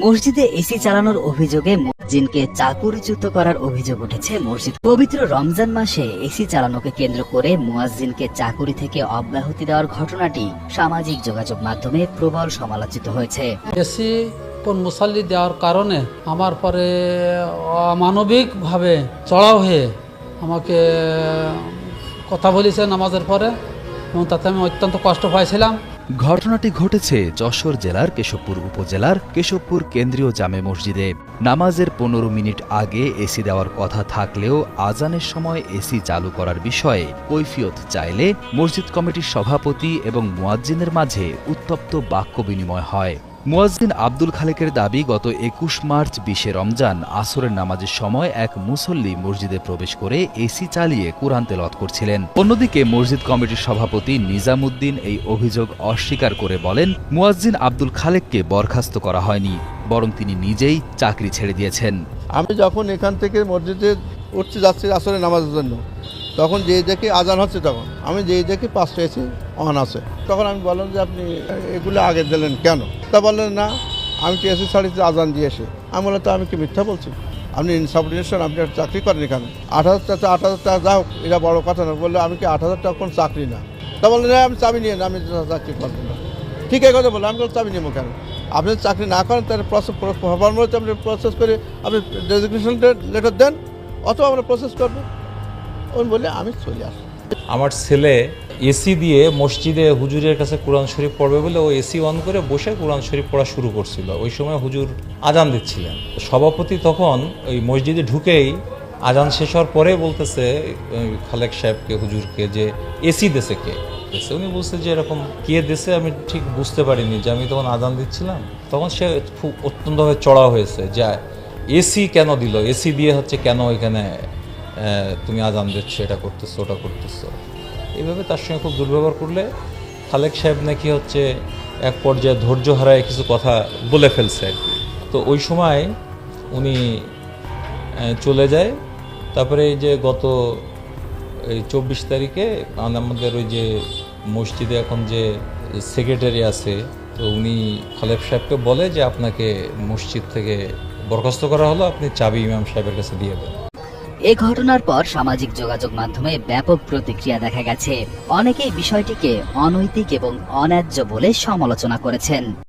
মসজিদে এসি চালানোর অভিযোগে মুয়াজ্জিনকে চাকুরিচ্যুত করার অভিযোগ উঠেছে মসজিদ। পবিত্র রমজান মাসে এসি চালানোকে কেন্দ্র করে মুয়াজ্জিনকে চাকুরি থেকে অব্যাহতি দেওয়ার ঘটনাটি সামাজিক যোগাযোগ মাধ্যমে প্রবল সমালোচিত হয়েছে। এসি কোন মুসাল্লি দেওয়ার কারণে আমার পরে অমানবিকভাবে চড়াও হয়ে আমাকে কথা বলেছে নামাজের পরে এবং তাতে আমি অত্যন্ত কষ্ট পাইছিলাম। ঘটনাটি ঘটেছে যশোর জেলার কেশবপুর উপজেলার কেশবপুর কেন্দ্রীয় জামে মসজিদে। নামাজের পনেরো মিনিট আগে এসি দেওয়ার কথা থাকলেও আজানের সময় এসি চালু করার বিষয়ে কৈফিয়ত চাইলে মসজিদ কমিটির সভাপতি এবং মুয়াজ্জিনের মাঝে উত্তপ্ত বাক্য বিনিময় হয়। মুয়াজ্জিন আব্দুল খালেকের দাবি, গত একুশ মার্চ বিশে রমজান আসরের নামাজের সময় এক মুসল্লি মসজিদে প্রবেশ করে এসি চালিয়ে কোরআন তেলত করছিলেন। অন্যদিকে মসজিদ কমিটির সভাপতি নিজামুদ্দিন এই অভিযোগ অস্বীকার করে বলেন, মুয়াজ্জিন আব্দুল খালেককে বরখাস্ত করা হয়নি, বরং তিনি নিজেই চাকরি ছেড়ে দিয়েছেন। আমি যখন এখান থেকে মসজিদে উঠতে যাচ্ছি আসরের নামাজের জন্য, তখন যে দেখি আজান হচ্ছে তখন, আমি যে দেখি পাঁচটা এসি অন আছে। তখন আমি বললাম যে আপনি এগুলো আগে দিলেন কেন? তা বললেন, না, আমি তো এসি ছাড়িতে আজান দিয়েছি আমি বললাম, তো আমি কি মিথ্যা বলছি? আপনি ইনসাবর্ডিনেশন আপনি একটা চাকরি করেন এখানে। আট হাজার টাকা, আট হাজার টাকা যাও এটা বড় কথা না। বললে, আমি কি আট হাজার টাকা কোন চাকরি না? তা বললেন না, আমি চাবি নিয়ে না আমি চাকরি করব না। ঠিক আছে কথা বললাম আমি চাবি নেব কেন? আপনি চাকরি না করেন, তাহলে প্রসেস ফর্মালিটি আপনি প্রসেস করে আপনি ডেজিগনেশন লেটার দেন, অথবা আমরা প্রসেস করব। ওই বলে আমি চলে আসি আমার ছেলে এসি দিয়ে মসজিদে হুজুরের কাছে কোরআন শরীফ পড়বে বলে ও এসি অন করে বসে কোরআন শরীফ পড়া শুরু করছিল। ওই সময় হুজুর আজান দিচ্ছিলেন। সভাপতি তখন ওই মসজিদে ঢুকেই আজান শেষ হওয়ার পরে বলতেছে খালেক সাহেবকে, হুজুরকে যে এসি দেশে কে? দেশে উনি বলছে যে এরকম কে দেশে আমি ঠিক বুঝতে পারিনি, যে আমি তখন আজান দিচ্ছিলাম। তখন সে খুব অত্যন্তভাবে চড়া হয়েছে যে এসি কেন দিল? এসি দিয়ে হচ্ছে কেন এখানে তুমি আজান দিচ্ছ, এটা করতেছো, ওটা করতেছো। এইভাবে তার সঙ্গে খুব দুর্ব্যবহার করলে খালেক সাহেব নাকি হচ্ছে এক পর্যায়ে ধৈর্য হারায় কিছু কথা বলে ফেলছে আর কি। তো ওই সময় উনি চলে যায়। তারপরে এই যে গত, এই চব্বিশ তারিখে আমাদের ওই যে মসজিদে এখন যে সেক্রেটারি আছে, তো উনি খালেব সাহেবকে বলে যে আপনাকে মসজিদ থেকে বরখাস্ত করা হলো, আপনি চাবি ইমাম সাহেবের কাছে দিয়ে দেন। এ ঘটনার পর সামাজিক যোগাযোগ মাধ্যমে ব্যাপক প্রতিক্রিয়া দেখা গেছে। অনেকেই বিষয়টিকে অনৈতিক এবং অন্যায্য বলে সমালোচনা করেছেন।